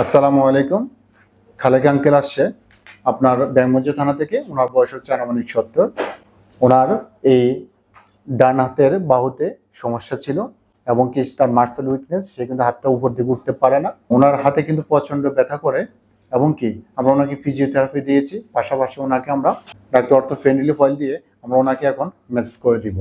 আসসালামু আলাইকুম। খালেক আঙ্কেল আসছে। আপনার ব্যাংমঞ্জ থানা থেকে। ওনার বয়স হচ্ছে আনুমানিক সত্তর। ওনার এই ডান হাতের বাহুতে সমস্যা ছিল এবং কি তার মার্শাল উইকনেস, সে কিন্তু হাতটা উপর দিকে উঠতে পারে না। ওনার হাতে কিন্তু প্রচণ্ড ব্যথা করে এবং কি আমরা ওনাকে ফিজিওথেরাপি দিয়েছি। পাশাপাশি ওনাকে আমরা ডাক্তার অর্থ ফ্রেন্ডলি ফয়েল দিয়ে আমরা ওনাকে এখন মেসেজ করে দিব।